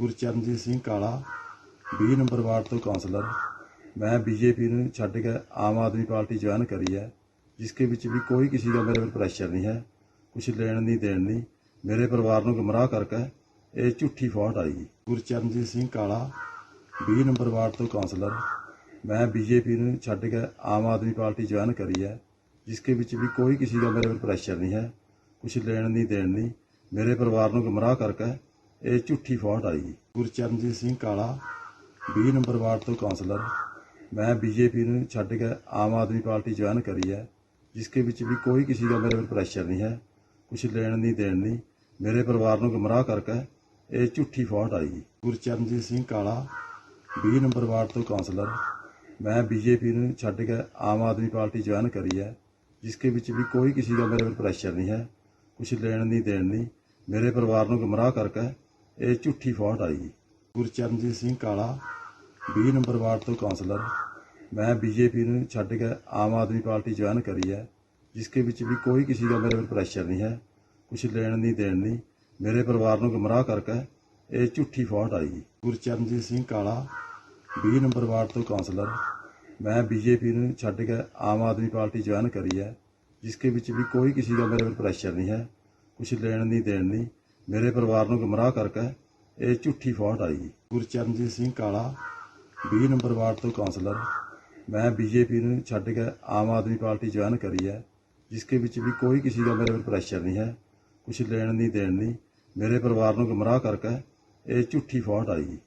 ਗੁਰਚਰਨਜੀਤ Singh Kala 20 number ward ਤੋਂ councillor ਮੈਂ BJP ਨੂੰ ਛੱਡ ਕੇ ਆਮ ਆਦਮੀ ਪਾਰਟੀ ਜੁਆਇਨ ਕਰੀ ਹੈ, ਜਿਸਕੇ ਵਿੱਚ ਵੀ ਕੋਈ ਕਿਸੇ ਦਾ ਮੇਰੇ ਉੱਪਰ ਪ੍ਰੈਸ਼ਰ ਨਹੀਂ ਹੈ, ਕੁਛ ਲੈਣ ਨਹੀਂ, ਦੇਣ ਨਹੀਂ। ਮੇਰੇ ਪਰਿਵਾਰ ਨੂੰ ਗੁੰਮਰਾਹ ਕਰਕੇ ਇਹ ਝੂਠੀ ਫੌਟ ਆਈ ਗੁਰਚਰਨਜੀਤ ਸਿੰਘ ਕਾਲਾ 20 ਨੰਬਰ ਵਾਰਡ ਤੋਂ ਕਾਉਂਸਲਰ ਮੈਂ ਬੀਜੇਪੀ ਨੂੰ ਛੱਡ ਕੇ ਆਮ ਆਦਮੀ ਪਾਰਟੀ ਜੁਆਇਨ ਕਰੀ ਹੈ, ਜਿਸਕੇ ਵਿੱਚ ਵੀ ਕੋਈ ਕਿਸੇ ਦਾ ਮੇਰੇ ਉੱਪਰ ਪ੍ਰੈਸ਼ਰ ਨਹੀਂ ਹੈ, ਕੁਛ ਲੈਣ ਨਹੀਂ, ਦੇਣ ਨਹੀਂ। ਮੇਰੇ ਪਰਿਵਾਰ ਨੂੰ ਗੁੰਮਰਾਹ ਕਰਕੇ ਇਹ ਝੂਠੀ ਫੌਟ ਆਈ। ਗੁਰਚਰਨਜੀਤ ਸਿੰਘ ਕਾਲਾ 20 ਨੰਬਰ ਵਾਰਡ ਤੋਂ ਕਾਉਂਸਲਰ ਮੈਂ ਬੀਜੇਪੀ ਨੂੰ ਛੱਡ ਕੇ ਆਮ ਆਦਮੀ ਪਾਰਟੀ ਜੁਆਇਨ ਕਰੀ ਹੈ ਜਿਸਕੇ ਵਿੱਚ ਵੀ ਕੋਈ ਕਿਸੇ ਦਾ ਮੇਰੇ ਉੱਪਰ ਪ੍ਰੈਸ਼ਰ ਨਹੀਂ ਹੈ। ਕੁਛ ਲੈਣ ਨਹੀਂ, ਦੇਣ ਨਹੀਂ। ਮੇਰੇ ਪਰਿਵਾਰ ਨੂੰ ਗੁੰਮਰਾਹ ਕਰਕੇ ਇਹ ਝੂਠੀ ਫੌਟ ਆਈ। ਗੁਰਚਰਨਜੀਤ ਸਿੰਘ ਕਾਲਾ 20 ਨੰਬਰ ਵਾਰਡ ਤੋਂ ਕਾਉਂਸਲਰ ਮੈਂ ਬੀਜੇਪੀ ਨੂੰ ਛੱਡ ਕੇ ਆਮ ਆਦਮੀ ਪਾਰਟੀ ਜੁਆਇਨ ਕਰੀ ਹੈ ਜਿਸਕੇ ਵਿੱਚ ਵੀ ਕੋਈ ਕਿਸੇ ਦਾ ਮੇਰੇ ਉੱਪਰ ਪ੍ਰੈਸ਼ਰ ਨਹੀਂ ਹੈ। ਕੁਛ ਲੈਣ ਨਹੀਂ, ਦੇਣ ਨਹੀਂ। ਮੇਰੇ ਪਰਿਵਾਰ ਨੂੰ ਗੁੰਮਰਾਹ ਕਰਕੇ ਇਹ ਝੂਠੀ ਫੌਟ ਆਈ। ਜੀ ਗੁਰਚਰਨਜੀਤ ਸਿੰਘ ਕਾਲਾ 20 ਨੰਬਰ ਵਾਰਡ ਤੋਂ ਕਾਉਂਸਲਰ ਮੈਂ ਬੀਜੇਪੀ ਨੂੰ ਛੱਡ ਕੇ ਆਮ ਆਦਮੀ ਪਾਰਟੀ ਜੁਆਇਨ ਕਰੀ ਹੈ ਜਿਸਕੇ ਵਿੱਚ ਵੀ ਕੋਈ ਕਿਸੇ ਦਾ ਮੇਰੇ ਉੱਪਰ ਪ੍ਰੈਸ਼ਰ ਨਹੀਂ ਹੈ। ਕੁਛ ਲੈਣ ਨਹੀਂ, ਦੇਣ ਨਹੀਂ। ਮੇਰੇ ਪਰਿਵਾਰ ਨੂੰ ਗੁੰਮਰਾਹ ਕਰਕੇ ਇਹ ਝੂਠੀ ਫੌਟ ਆਈ। ਜੀ ਗੁਰਚਰਨਜੀਤ ਸਿੰਘ ਕਾਲਾ 20 ਨੰਬਰ ਵਾਰਡ ਤੋਂ ਕਾਉਂਸਲਰ ਮੈਂ ਬੀਜੇਪੀ ਨੂੰ ਛੱਡ ਕੇ ਆਮ ਆਦਮੀ ਪਾਰਟੀ ਜੁਆਇਨ ਕਰੀ ਹੈ ਜਿਸਕੇ ਵਿੱਚ ਵੀ ਕੋਈ ਕਿਸੇ ਦਾ ਮੇਰੇ ਉੱਪਰ ਪ੍ਰੈਸ਼ਰ ਨਹੀਂ ਹੈ। ਕੁਛ ਲੈਣ ਨਹੀਂ, ਦੇਣ ਨਹੀਂ। ਮੇਰੇ ਪਰਿਵਾਰ ਨੂੰ ਗੁੰਮਰਾਹ ਕਰਕੇ ਇਹ ਝੂਠੀ ਫੌਟ ਆਈ। ਗੁਰਚਰਨਜੀਤ ਸਿੰਘ ਕਾਲਾ 20 ਨੰਬਰ ਵਾਰਡ ਤੋਂ ਕਾਉਂਸਲਰ ਮੈਂ ਬੀਜੇਪੀ ਨੂੰ ਛੱਡ ਕੇ ਆਮ ਆਦਮੀ ਪਾਰਟੀ ਜੁਆਇਨ ਕਰੀ ਹੈ ਜਿਸ ਕੇ ਵਿੱਚ ਵੀ ਕੋਈ ਕਿਸੇ ਦਾ ਮੇਰੇ ਉੱਪਰ ਪ੍ਰੈਸ਼ਰ ਨਹੀਂ ਹੈ, ਕੁਛ ਲੈਣ ਨਹੀਂ ਦੇਣ ਨਹੀਂ, ਮੇਰੇ ਪਰਿਵਾਰ ਨੂੰ ਗੁੰਮਰਾਹ ਕਰਕੇ ਇਹ ਝੂਠੀ ਫੌਟ ਆਈ।